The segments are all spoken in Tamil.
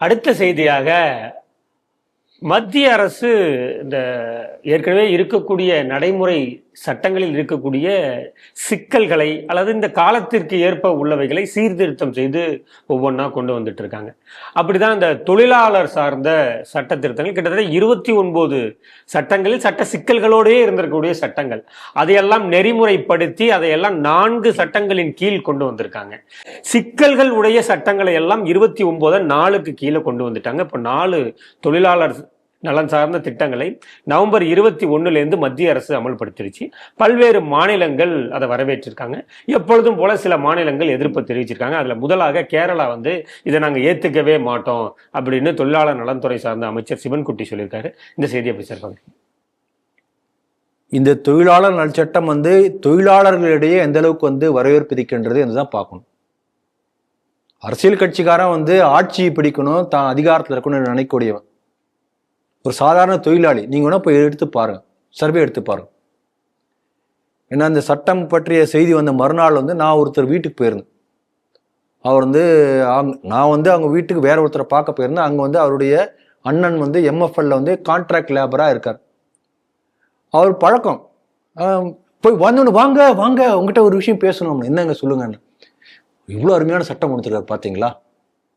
அடுத்த செய்தியாக மத்திய அரசு இந்த ஏற்கனவே இருக்கக்கூடிய நடைமுறை சட்டங்களில் இருக்கக்கூடிய சிக்கல்களை அல்லது இந்த காலத்திற்கு ஏற்ப உள்ளவைகளை சீர்திருத்தம் செய்து ஒவ்வொன்றா கொண்டு வந்துட்டு இருக்காங்க அப்படிதான் இந்த தொழிலாளர் சார்ந்த சட்ட திருத்தங்கள் கிட்டத்தட்ட இருபத்தி ஒன்பது சட்டங்களில் சட்ட சிக்கல்களோடே இருந்திருக்கக்கூடிய சட்டங்கள். அதையெல்லாம் நெறிமுறைப்படுத்தி அதையெல்லாம் நான்கு சட்டங்களின் கீழ் கொண்டு வந்திருக்காங்க. சிக்கல்கள் உடைய சட்டங்களை எல்லாம் இருபத்தி ஒன்பதை நாலுக்கு கீழே கொண்டு வந்துட்டாங்க. இப்போ நாலு தொழிலாளர் நலன் சார்ந்த திட்டங்களை நவம்பர் இருபத்தி ஒன்றுலேருந்து மத்திய அரசு அமல்படுத்திருச்சு. பல்வேறு மாநிலங்கள் அதை வரவேற்றிருக்காங்க. எப்பொழுதும் போல சில மாநிலங்கள் எதிர்ப்பு தெரிவிச்சிருக்காங்க. அதில் முதலாக கேரளா வந்து இதை நாங்கள் ஏற்றுக்கவே மாட்டோம் அப்படின்னு தொழிலாளர் நலன்துறை சார்ந்த அமைச்சர் சிவன்குட்டி சொல்லியிருக்காரு. இந்த செய்தியை பேசியிருக்காங்க இந்த தொழிலாளர் நல சட்டம் வந்து தொழிலாளர்களிடையே எந்த அளவுக்கு வந்து வரவேற்பு இருக்கின்றது என்றுதான் பார்க்கணும். அரசியல் கட்சிக்காரன் வந்து ஆட்சியை பிடிக்கணும் தான் அதிகாரத்தில் இருக்கணும்னு நினைக்கக்கூடியவன். ஒரு சாதாரண தொழிலாளி நீங்கள் வேணால் போய் எடுத்து பாருங்க. சர்வே எடுத்து பாருங்க. ஏன்னா இந்த சட்டம் பற்றிய செய்தி வந்த மறுநாள் வந்து நான் ஒருத்தர் வீட்டுக்கு போயிருந்தேன். அவர் வந்து அவங்க நான் வந்து அவங்க வீட்டுக்கு வேற ஒருத்தரை பார்க்க போயிருந்தேன். அங்கே வந்து அவருடைய அண்ணன் வந்து எம்எஃப்எல்ல வந்து கான்ட்ராக்ட் லேபராக இருக்கார். அவர் பழக்கம். போய் வந்தோன்னு வாங்க வாங்க உங்ககிட்ட ஒரு விஷயம் பேசணும். என்னங்க சொல்லுங்கன்னு. இவ்வளோ அருமையான சட்டம் கொடுத்துருக்காரு பார்த்தீங்களா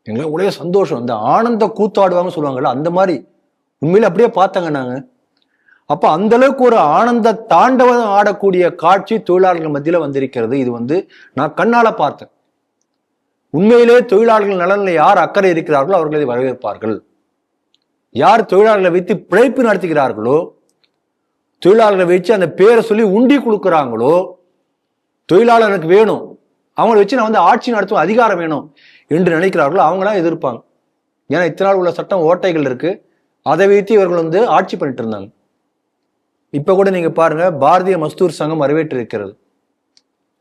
எங்களை ஒரே சந்தோஷம். இந்த ஆனந்த கூத்தாடுவாங்கன்னு சொல்லுவாங்கல்ல அந்த மாதிரி உண்மையில அப்படியே பார்த்தாங்க நாங்க. அப்ப அந்த அளவுக்கு ஒரு ஆனந்த தாண்டவம் ஆடக்கூடிய காட்சி தொழிலாளர்கள் மத்தியில வந்திருக்கிறது. இது வந்து நான் கண்ணால பார்த்தேன். உண்மையிலே தொழிலாளர்கள் நலனில் யார் அக்கறை இருக்கிறார்களோ அவர்களை இதை வரவேற்பார்கள். யார் தொழிலாளர்களை வைத்து பிழைப்பு நடத்துகிறார்களோ தொழிலாளர்களை வச்சு அந்த பேரை சொல்லி உண்டி கொடுக்குறாங்களோ தொழிலாளருக்கு வேணும் அவங்கள வச்சு நான் வந்து ஆட்சி நடத்தும் அதிகாரம் வேணும் என்று நினைக்கிறார்களோ அவங்களாம் எதிர்ப்பாங்க. ஏன்னா இத்தனை நாள் உள்ள சட்டம் ஓட்டைகள் இருக்குது அதை வைத்து இவர்கள் வந்து ஆட்சி பண்ணிட்டு இருந்தாங்க இப்ப கூட நீங்க பாருங்க பாரதிய மஸ்தூர் சங்கம் வரவேற்று இருக்கிறது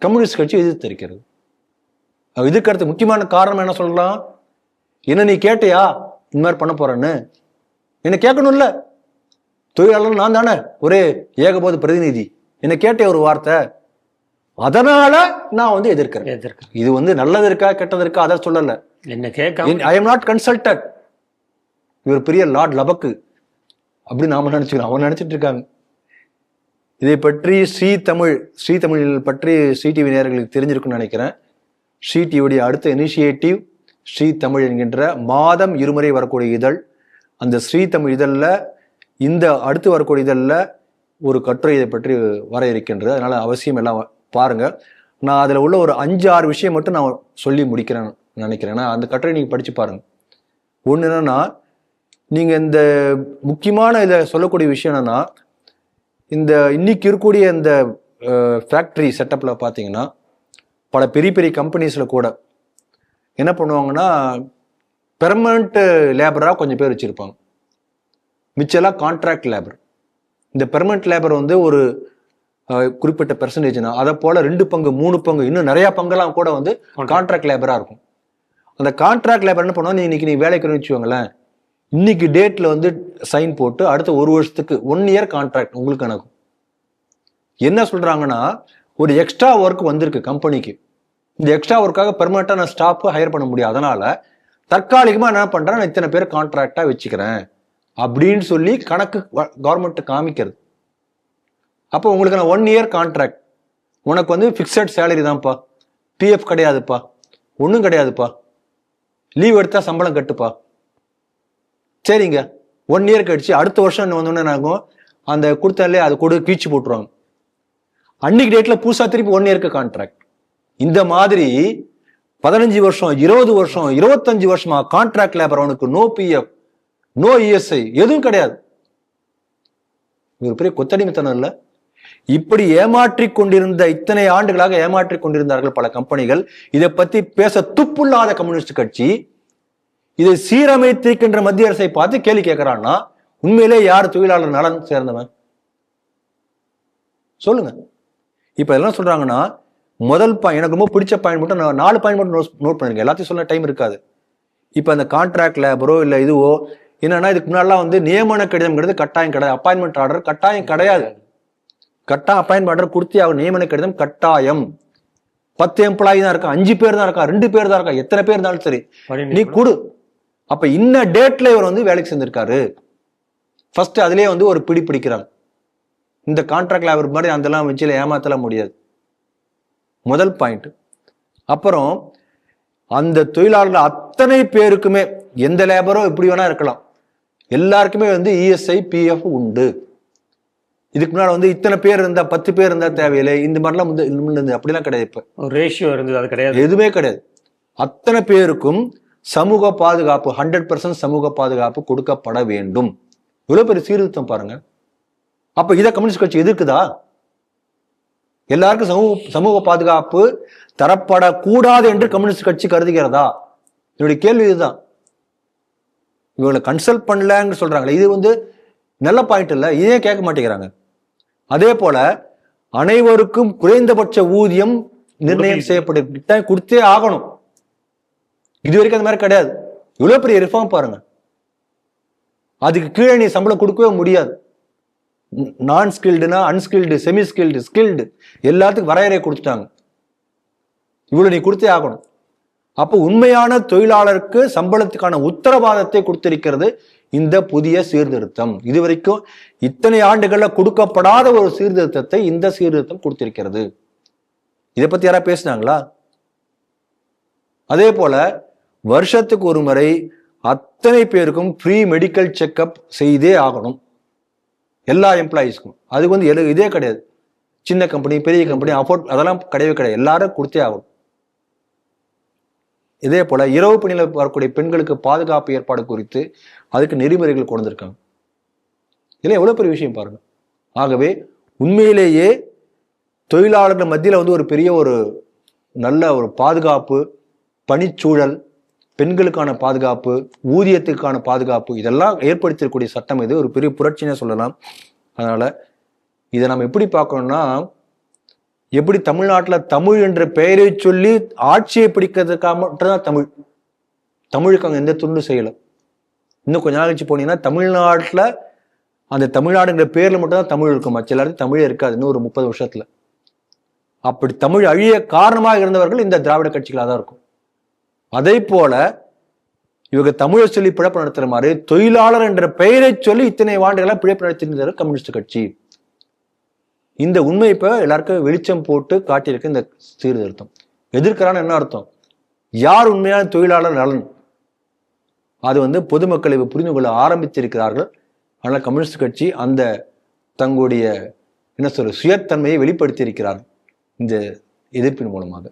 கம்யூனிஸ்ட் கட்சி எதிர்த்து இருக்கிறது அது எதிர்க்கிறது முக்கியமான காரணம் என்ன சொல்லலாம்? என்ன நீ கேட்டியா? இந்த மாதிரி பண்ண போறேன்னு. என்ன கேட்கணும்ல? தொழிலாளர் நான் தானே ஒரே ஏகபோத பிரதிநிதி. என்ன கேட்டே ஒரு வார்த்தை. அதனால நான் வந்து எதிர்க்கிறேன். எதிர்க்க இது வந்து நல்லது இருக்கா கெட்டது இருக்கா அதை சொல்லல. என்ன கேட்காம ஐ எம் நாட் கன்சல்டட் இவர் பெரிய லார்ட் லபக்கு அப்படி நாம நினச்சிக்கிறோம். அவன் நினைச்சிட்டு இருக்காங்க. இதை பற்றி ஸ்ரீ தமிழ் ஸ்ரீ தமிழ் பற்றி ஸ்ரீ டிவி நேர்களுக்கு தெரிஞ்சிருக்கும்னு நினைக்கிறேன். ஸ்ரீ டிவியுடைய அடுத்த இனிஷியேட்டிவ் ஸ்ரீ தமிழ் என்கின்ற மாதம் இருமுறை வரக்கூடிய இதழ். அந்த ஸ்ரீ தமிழ் இதழில் இந்த அடுத்து வரக்கூடிய இதழில் ஒரு கட்டுரை இதை பற்றி வர இருக்கின்றது. அதனால் அவசியம் எல்லாம் பாருங்கள் நான் அதில் உள்ள ஒரு அஞ்சு ஆறு விஷயம் மட்டும் நான் சொல்லி முடிக்கிறேன் நினைக்கிறேன். அந்த கட்டுரை நீங்கள் படித்து பாருங்கள் ஒன்று என்னன்னா நீங்கள் இந்த முக்கியமான இதை சொல்லக்கூடிய விஷயம் என்னன்னா இந்த இன்னைக்கு இருக்கக்கூடிய இந்த ஃபேக்ட்ரி செட்டப்பில் பார்த்தீங்கன்னா பல பெரிய பெரிய கம்பெனிஸில் கூட என்ன பண்ணுவாங்கன்னா பெர்மனண்ட் லேபராக கொஞ்சம் பேர் வச்சுருப்பாங்க. மிச்செல்லாம் கான்ட்ராக்ட் லேபர் இந்த பெர்மனண்ட் லேபர் வந்து ஒரு குறிப்பிட்ட பெர்சன்டேஜ்னா அதை போல ரெண்டு பங்கு மூணு பங்கு இன்னும் நிறைய பங்கெல்லாம் கூட வந்து கான்ட்ராக்ட் லேபரா இருக்கும். அந்த கான்ட்ராக்ட் லேபர் என்ன பண்ணுவோம் நீ இன்னைக்கு நீ வேலைக்கு வச்சுக்கோங்களேன். இன்னைக்கு டேட்ல வந்து சைன் போட்டு அடுத்த ஒரு வருஷத்துக்கு ஒன் இயர் கான்ட்ராக்ட் உங்களுக்கு கணக்கும் என்ன சொல்றாங்கன்னா ஒரு எக்ஸ்ட்ரா ஒர்க் வந்திருக்கு கம்பெனிக்கு இந்த எக்ஸ்ட்ரா ஒர்க்காக பெர்மனண்டா நான் ஸ்டாஃப் ஹையர் பண்ண முடியும். அதனால தற்காலிகமா என்ன பண்றேன்? நான் இத்தனை பேர் கான்ட்ராக்டா வச்சுக்கிறேன். அப்படின்னு சொல்லி கணக்கு கவர்மெண்ட் காமிக்கிறது. அப்போ உங்களுக்கு நான் ஒன் இயர் கான்ட்ராக்ட் உனக்கு வந்து ஃபிக்ஸட் சேலரி தான்ப்பா. பிஎஃப் கிடையாதுப்பா. ஒன்றும் கிடையாதுப்பா. லீவ் எடுத்தா சம்பளம் கட்டுப்பா. சரிங்க. ஒன் இயர் கழிச்சு அடுத்த வருஷம் வந்தோடனே என்ன ஆகும்? அந்த கொடுத்தாலே அது கொடு கீச்சு போட்டுருவாங்க. அன்னைக்கு டேட்ல புதுசா திருப்பி ஒன் இயர்க்கு கான்ட்ராக்ட் இந்த மாதிரி பதினஞ்சு வருஷம் இருபது வருஷம் இருபத்தஞ்சு வருஷமா கான்ட்ராக்ட் லேபர் அவனுக்கு நோ பிஎஃப் நோ இஎஸ்ஐ எதுவும் கிடையாது. ஒரு பெரிய கொத்தடிமைத்தனம் இல்ல? இப்படி ஏமாற்றி கொண்டிருந்த இத்தனை ஆண்டுகளாக ஏமாற்றி கொண்டிருந்தார்கள் பல கம்பெனிகள் இதை பத்தி பேச துப்புள்ளாத கம்யூனிஸ்ட் கட்சி. இதை சீரமைத்திருக்கின்ற மத்திய அரசை பார்த்து கேள்வி கேட்கிறான்னா உண்மையிலே யார் தொழிலாளர் நலன் சேர்ந்தவன்? சொல்லுங்க. இப்ப இதெல்லாம் சொல்றாங்கன்னா முதல் பாயிண்ட் எனக்கு ரொம்ப பிடிச்ச பாயிண்ட் மட்டும் நான் நாலு பாயிண்ட் மட்டும் நோட் நோட் பண்ணிருக்கேன். எல்லாத்தையும் சொல்ல டைம் இருக்காது. இப்ப அந்த கான்ட்ராக்ட் லேபரோ இல்ல இதுவோ என்னன்னா இதுக்கு முன்னாடிலாம் வந்து நியமன கடிதம்ங்கிறது கட்டாயம் கிடையாது. அப்பாயின்மெண்ட் ஆர்டர் கட்டாயம் கிடையாது. கட்டாயம் அப்பாயின்மெண்ட் ஆர்டர் கொடுத்தே ஆகும் நியமன கடிதம் கட்டாயம். பத்து எம்ப்ளாயி தான் இருக்கா? அஞ்சு பேர் தான் இருக்கா? ரெண்டு பேர் தான் இருக்கா? எத்தனை பேர் இருந்தாலும் சரி. நீ கொடு. அப்ப இன்ன டேட்ல இவர் வந்து வேலைக்கு சேர்ந்திருக்காரு. ஃபர்ஸ்ட் அதுலயே வந்து ஒரு பிடி பிடிக்கிறாங்க இந்த கான்ட்ராக்ட்ல அவர் மாதிரி அதெல்லாம் வச்சு ஏமாத்தலாம் முடியாது. முதல் பாயிண்ட் அப்புறம் அந்த தொழிலாளர்கள் அத்தனை பேருக்குமே எந்த லேபரோ எப்படி வேணா இருக்கலாம். எல்லாருக்குமே வந்து E இஎஸ்ஐ பிஎஃப் உண்டு. இதுக்கு முன்னாடி வந்து இத்தனை பேர் இருந்தா பத்து பேர் இருந்தா தேவையில்லை. இந்த மாதிரிலாம் வந்து அப்படிலாம் கிடையாது இப்ப. ரேஷியோ இருந்தது அது கிடையாது. எதுவுமே கிடையாது. அத்தனை பேருக்கும் சமூக பாதுகாப்பு ஹண்ட்ரட் பர்சன்ட் சமூக பாதுகாப்பு கொடுக்கப்பட வேண்டும். இவ்வளவு பெரிய சீர்திருத்தம் பாருங்க. அப்ப இதை கம்யூனிஸ்ட் கட்சி எதிர்க்குதா? எல்லாருக்கும் சமூக சமூக பாதுகாப்பு தரப்படக்கூடாது என்று கம்யூனிஸ்ட் கட்சி கருதுகிறதா? என்னுடைய கேள்வி இதுதான். இவங்களை கன்சல்ட் பண்ணலன்னு சொல்றாங்களே இது வந்து நல்ல பாயிண்ட் இல்ல. இதே கேட்க மாட்டேங்கிறாங்க. அதே போல அனைவருக்கும் குறைந்தபட்ச ஊதியம் நிர்ணயம் செய்யப்பட்டு கொடுத்தே ஆகணும். இது வரைக்கும் அந்த மாதிரி கிடையாது. இவ்வளவு பெரிய ரிஃபார்ம் பாருங்க. அதுக்கு கீழே நீ சம்பளம் கொடுக்கவே முடியாது. நான் ஸ்கில்டுனா அன்ஸ்கில்டு செமி ஸ்கில்டு ஸ்கில்டு எல்லாத்துக்கும் வரையறை கொடுத்துட்டாங்க. இவ்வளவு நீ கொடுத்தே ஆகணும். அப்போ உண்மையான தொழிலாளருக்கு சம்பளத்துக்கான உத்தரவாதத்தை கொடுத்திருக்கிறது இந்த புதிய சீர்திருத்தம். இதுவரைக்கும் இத்தனை ஆண்டுகள்ல கொடுக்கப்படாத ஒரு சீர்திருத்தத்தை இந்த சீர்திருத்தம் கொடுத்திருக்கிறது. இதை பத்தி யாராவது பேசுனாங்களா? அதே போல வருஷத்துக்கு ஒரு முறை அத்தனை பேருக்கும் ஃப்ரீ மெடிக்கல் செக்கப் செய்தே ஆகணும். எல்லா எம்ப்ளாயீஸ்க்கும் அதுக்கு வந்து எது- இதே கிடையாது. சின்ன கம்பெனி பெரிய கம்பெனி அஃபோர்ட் அதெல்லாம் கிடையவே கிடையாது. எல்லாரும் கொடுத்தே ஆகணும். இதே போல இரவு பணியில் வரக்கூடிய பெண்களுக்கு பாதுகாப்பு ஏற்பாடு குறித்து அதுக்கு நெறிமுறைகள் கொண்டு வந்திருக்காங்க. இல்லை பெரிய விஷயம் பாருங்க. ஆகவே உண்மையிலேயே தொழிலாளர்கள் மத்தியில் வந்து ஒரு பெரிய ஒரு நல்ல ஒரு பாதுகாப்பு பணிச்சூழல் பெண்களுக்கான பாதுகாப்பு ஊதியத்துக்கான பாதுகாப்பு இதெல்லாம் ஏற்படுத்தக்கூடிய சட்டம் இது. ஒரு பெரிய புரட்சினே சொல்லலாம். அதனால் இதை நம்ம எப்படி பார்க்கணும்னா எப்படி தமிழ்நாட்டில் தமிழ் என்ற பெயரை சொல்லி ஆட்சியை பிடிக்கிறதுக்காக மட்டும்தான் தமிழ். தமிழுக்கு அங்கே எந்த துண்டு செய்யலை. இன்னும் கொஞ்ச நாள் கழிச்சு போனீங்கன்னா தமிழ்நாட்டில் அந்த தமிழ்நாடுங்கிற பேரில் மட்டும்தான் தமிழ் இருக்கும். மற்ற எல்லாருக்கும் தமிழே இருக்காது. இன்னும் ஒரு முப்பது வருஷத்தில். அப்படி தமிழ் அழிய காரணமாக இருந்தவர்கள் இந்த திராவிட கட்சிகளாக தான் இருக்கும். அதே போல இவங்க தமிழை சொல்லி பிழப்பு நடத்துற மாதிரி தொழிலாளர் என்ற பெயரை சொல்லி இத்தனை ஆண்டுகளாக பிழைப்பு நடத்தியிருந்தாரு கம்யூனிஸ்ட் கட்சி. இந்த உண்மை இப்ப எல்லாருக்கும் வெளிச்சம் போட்டு காட்டியிருக்கு இந்த சீர்திருத்தம். எதிர்க்கிறான்னு என்ன அர்த்தம்? யார் உண்மையான தொழிலாளர் நலன்? அது வந்து பொதுமக்கள் இவ புரிந்து கொள்ள ஆரம்பித்திருக்கிறார்கள். ஆனால் கம்யூனிஸ்ட் கட்சி அந்த தங்களுடைய என்ன சொல்ற சுயத்தன்மையை வெளிப்படுத்தியிருக்கிறார். இந்த எதிர்ப்பின் மூலமாக.